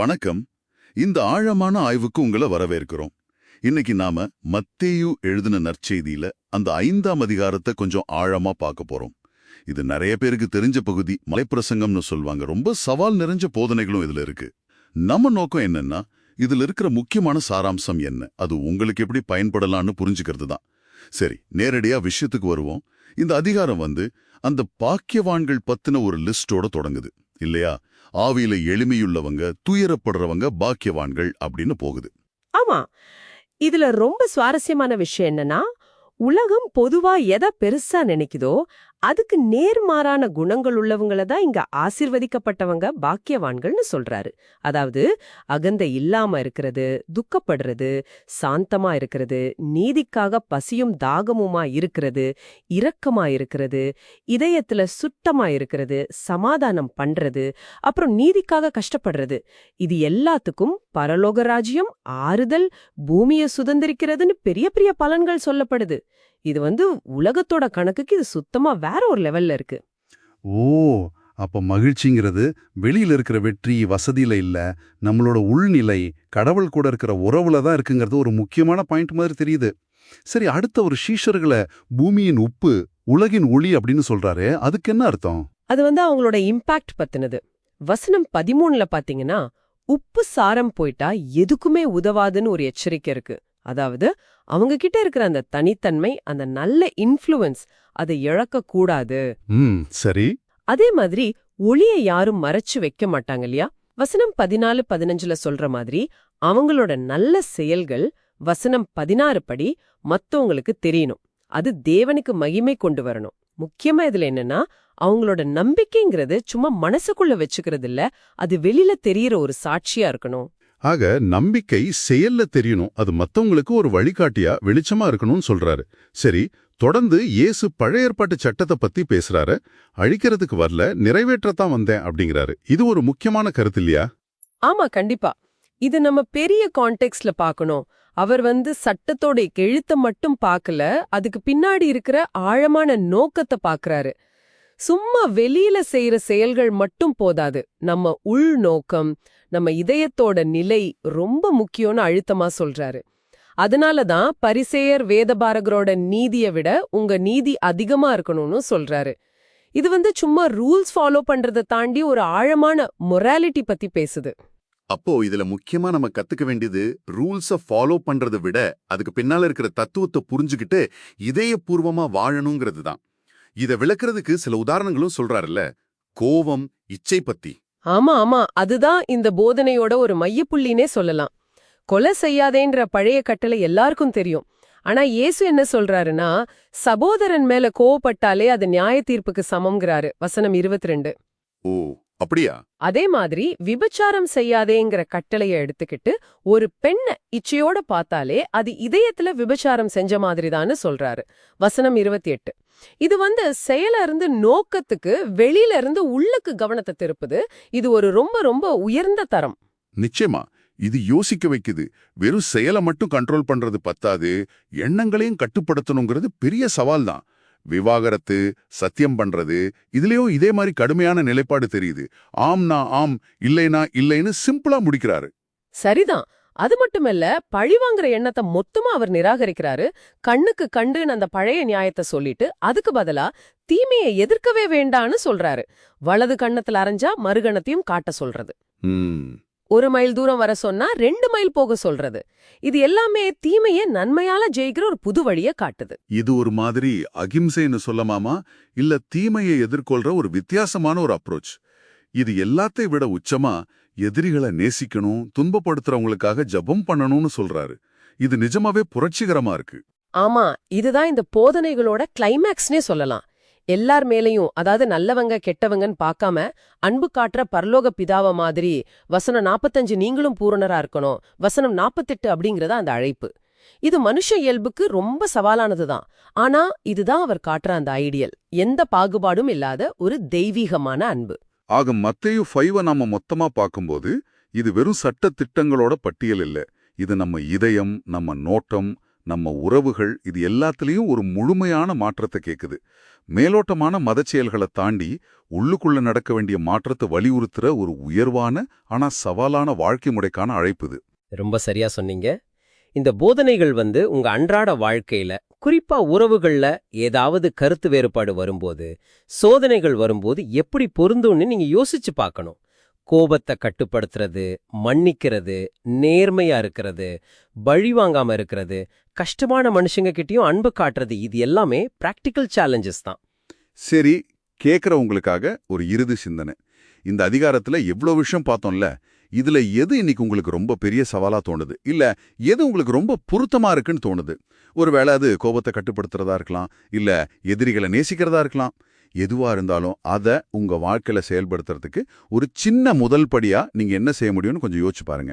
வணக்கம். இந்த ஆழமான ஆய்வுக்கு உங்களை வரவேற்கிறோம். இன்னைக்கு நாம மத்தேயு எழுதின நற்செய்தியில அந்த ஐந்தாம் அதிகாரத்தை கொஞ்சம் ஆழமா பார்க்க போறோம். இது நிறைய பேருக்கு தெரிஞ்ச பகுதி மலைப்பிரசங்கம்னு சொல்வாங்க ரொம்ப சவால் நிறைஞ்ச போதனைகளும் இதுல இருக்கு. நம்ம நோக்கம் என்னன்னா இதுல இருக்கிற முக்கியமான சாராம்சம் என்ன? அது உங்களுக்கு எப்படி பயன்படலாம்னு புரிஞ்சுக்கிறது தான். சரி நேரடியா விஷயத்துக்கு வருவோம். இந்த அதிகாரம் வந்து அந்த பாக்கியவான்கள் பத்தின ஒரு லிஸ்டோட தொடங்குது. இல்லையா? ஆவியில எளிமையுள்ளவங்க துயரப்படுறவங்க பாக்கியவான்கள் அப்படின்னு போகுது. ஆமா. இதுல ரொம்ப சுவாரஸ்யமான விஷயம் என்னன்னா உலகம் பொதுவா எதை பெருசா நினைக்குதோ அதுக்கு நேர்மாறான குணங்கள் உள்ளவங்கள தான் இங்க ஆசிர்வதிக்கப்பட்டவங்க பாக்கியவான்கள்னு சொல்றாரு. அதாவது அகந்த இல்லாம இருக்கிறது துக்கப்படுறது சாந்தமா இருக்கிறது நீதிக்காக பசியும் தாகமுமா இருக்கிறது இரக்கமா இருக்கிறது இதயத்துல சுத்தமா இருக்கிறது சமாதானம் பண்றது அப்புறம் நீதிக்காக கஷ்டப்படுறது. இது எல்லாத்துக்கும் பரலோகராஜ்யம் ஆறுதல் பூமியை சுதந்திரிக்கிறதுன்னு பெரிய பெரிய பலன்கள் சொல்லப்படுது. இது வந்து உலகத்தோட கணக்குக்கு இது சுத்தமா வேற ஒரு லெவல்ல இருக்கு. ஓ அப்ப மகிழ்ச்சிங்கிறது வெளியில இருக்கிற வெற்றி வசதியில இல்ல. நம்மளோட உள்நிலை கடவுள் கூட இருக்கிற உறவுல தான் இருக்குங்கிறது ஒரு முக்கியமான பாயிண்ட் மாதிரி தெரியுது. சரி அடுத்த ஒரு ஷீஷர்களை பூமியின் உப்பு உலகின் ஒளி அப்படின்னு சொல்றாரு அதுக்கு என்ன அர்த்தம்? அது வந்து அவங்களோட இம்பாக்ட் பத்தினது. வசனம் பதிமூணுல பாத்தீங்கன்னா உப்பு சாரம் போயிட்டா எதுக்குமே உதவாதுன்னு ஒரு எச்சரிக்கை இருக்கு. அதாவது அவங்க கிட்ட இருக்கிற அந்த தனித்தன்மை அந்த நல்ல இன்ஃப்ளூயன்ஸ் அதை இழக்க கூடாது சரி. அதே மாதிரி ஒளிய யாரும் மறைச்சு வைக்க மாட்டாங்க இல்லையா? வசனம் பதினாலு பதினஞ்சுல சொல்ற மாதிரி அவங்களோட நல்ல செயல்கள் வசனம் பதினாறு படி மத்தவங்களுக்கு தெரியணும். அது தேவனுக்கு மகிமை கொண்டு வரணும். முக்கியமா இதுல என்னன்னா அவங்களோட நம்பிக்கைங்கிறது சும்மா மனசுக்குள்ள வச்சுக்கிறது இல்ல அது வெளியில தெரியற ஒரு சாட்சியா இருக்கணும். ஆக நம்பிக்கை செயல்ல தெரியணும். அது மத்தவங்களுக்கு ஒரு வழிகாட்டியா வெளிச்சமா இருக்கணும்னு சொல்றாரு. சரி தொடர்ந்து இயேசு பழைய ஏற்பாட்டு சட்டத்தை பத்தி பேசுறாரு. அழிக்கிறதுக்கு வரல நிறைவேற்றத்தான் வந்தேன் அப்படிங்கிறாரு. இது ஒரு முக்கியமான கருத்து இல்லையா? ஆமா கண்டிப்பா. இது நம்ம பெரிய கான்டெக்ட்ல பார்க்கணும் அவர் வந்து சட்டத்தோட எழுத்த மட்டும் பார்க்கல அதுக்கு பின்னாடி இருக்கிற ஆழமான நோக்கத்தை பார்க்கறாரு சும்மா வெளியில செய்யற செயல்கள் மட்டும் போதாது. நம்ம உள் நோக்கம் நம்ம இதயத்தோட நிலை ரொம்ப முக்கியம்னு அழுத்தமா சொல்றாரு. அதனால தான் பரிசேயர் வேதபாரகரோட நீதிய விட உங்க நீதி அதிகமா இருக்கணும்னு சொல்றாரு. இது வந்து சும்மா ரூல்ஸ் ஃபாலோ பண்றதை தாண்டி ஒரு ஆழமான மொராலிட்டி பத்தி பேசுது. அப்போ இதுல முக்கியமா நம்ம கத்துக்க வேண்டியது ரூல்ஸ ஃபாலோ பண்றதை விட அதுக்கு பின்னால இருக்கிற தத்துவத்தை புரிஞ்சுக்கிட்டு இதயபூர்வமா வாழணுங்கிறது தான் இத விளக்குறதுக்கு சில உதாரணங்களும் சொல்றாருல்ல. கோவம் இச்சை பத்தி ஆமா ஆமா. அதுதான் இந்த போதனையோட ஒரு மையப்புள்ளினே சொல்லலாம். கொலை செய்யாதேன்ற பழைய கட்டளை எல்லாருக்கும் தெரியும். ஆனா இயேசு என்ன சொல்றாருன்னா சகோதரன் மேல கோவப்பட்டாலே அது நியாய தீர்ப்புக்கு சமம்ங்கிறாரு. வசனம் 22 ஓ அப்படியா? அதே மாதிரி விபச்சாரம் செய்யாதேங்கிற கட்டளைய எடுத்துக்கிட்டு ஒரு பெண்ண இச்சையோட பார்த்தாலே அது இதயத்துல விபச்சாரம் செஞ்ச மாதிரிதான்னு சொல்றாரு. வசனம் 28 இது வந்து செயல இருந்து நோக்கத்துக்கு வெளியில இருந்து உள்ளுக்கு கவனத்தை திருப்புது. இது ஒரு ரொம்ப ரொம்ப உயர்ந்த தரம். நிச்சயமா. இது யோசிக்க வைக்குது. வெறும் செயலை மட்டும் கண்ட்ரோல் பண்றது பத்தாது. எண்ணங்களையும் கட்டுப்படுத்தணுங்கிறது பெரிய சவால் தான் விவாகரத்து சத்தியம் பண்றது இதுலயும் இதே மாதிரி கடுமையான நிலைப்பாடு தெரியுது. ஆம்னா ஆம் இல்லைனா இல்லைன்னு சிம்பிளா முடிக்கிறாரு. சரிதான். அது மட்டுமல்ல பழிவாங்குற எண்ணத்தை மொத்தமா அவர் நிராகரிக்கிறாரு. கண்ணுக்கு கண்டுன்னு அந்த பழைய நியாயத்தை சொல்லிட்டு அதுக்கு பதிலா தீமையை எதிர்க்கவே வேண்டான்னு சொல்றாரு. வலது கண்ணத்துல அரைஞ்சா மறுகணத்தையும் காட்ட சொல்றது. ஒரு மைல் தூரம் வர சொன்னா ரெண்டு மைல் போக சொல்றது. இது எல்லாமே தீமையை நன்மையால ஜெயிக்கிற ஒரு புது வழிய காட்டுது. இது ஒரு மாதிரி அகிம்சைன்னு சொல்லமாமா இல்ல தீமையை எதிர்கொள்ற ஒரு வித்தியாசமான ஒரு அப்ரோச். இது எல்லாத்தை விட உச்சமா எதிரிகளை நேசிக்கணும் துன்பப்படுத்துறவங்களுக்காக ஜெபம் பண்ணணும்னு சொல்றாரு. இது நிஜமாவே புரட்சிகரமா இருக்கு. ஆமா இதுதான் இந்த போதனைகளோட கிளைமேக்ஸ்னே சொல்லலாம். எல்லார் மேலையும் அதாவது நல்லவங்க கெட்டவங்கன்னு பார்க்காம அன்பு காட்டுற பரலோக பிதாவ மாதிரி வசனம் 45 நீங்களும் பூரணரா இருக்கணும் வசனம் 48 அப்படிங்கறத அந்த அழைப்பு. இது மனுஷ இயல்புக்கு ரொம்ப சவாலானதுதான். ஆனா இதுதான் அவர் காட்டுற அந்த ஐடியல் எந்த பாகுபாடும் இல்லாத ஒரு தெய்வீகமான அன்பு. ஆக மத்தையு ஃபைவ நாம மொத்தமா பார்க்கும்போது இது வெறும் சட்ட திட்டங்களோட பட்டியல் இல்ல. இது நம்ம இதயம் நம்ம நோட்டம் நம்ம உறவுகள் இது எல்லாத்துலயும் ஒரு முழுமையான மாற்றத்தை கேக்குது. மேலோட்டமான மதச்செயல்களை தாண்டி உள்ளுக்குள்ள நடக்க வேண்டிய மாற்றத்தை வலியுறுத்துற ஒரு உயர்வான ஆனா சவாலான வாழ்க்கை முறைக்கான அழைப்பு இது. ரொம்ப சரியா சொன்னீங்க. இந்த போதனைகள் வந்து உங்க அன்றாட வாழ்க்கையில குறிப்பா உறவுகள்ல ஏதாவது கருத்து வேறுபாடு வரும்போது சோதனைகள் வரும்போது எப்படி பொருந்தும்னு நீங்க யோசிச்சு பார்க்கணும். கோபத்தை கட்டுப்படுத்துறது மன்னிக்கிறது நேர்மையா இருக்கிறது பழி வாங்காம இருக்கிறது கஷ்டமான மனுஷங்க கிட்டயும் அன்பு காட்டுறது இது எல்லாமே பிராக்டிக்கல் சேலஞ்சஸ் தான். சரி கேட்கறவங்களுக்காக ஒரு இறுதி சிந்தனை. இந்த அதிகாரத்துல எவ்வளவு விஷயம் பார்த்தோம்ல இதுல எது இன்னைக்கு உங்களுக்கு ரொம்ப பெரிய சவாலா தோணுது? இல்ல எது உங்களுக்கு ரொம்ப பொருத்தமா இருக்குன்னு தோணுது? ஒருவேளை அது கோபத்தை கட்டுப்படுத்துறதா இருக்கலாம் இல்ல எதிரிகளை நேசிக்கிறதா இருக்கலாம். எதுவா இருந்தாலும் அதை உங்க வாழ்க்கையில செயல்படுத்துறதுக்கு ஒரு சின்ன முதல் படியா நீங்க என்ன செய்ய முடியும்னு கொஞ்சம் யோசிச்சு பாருங்க.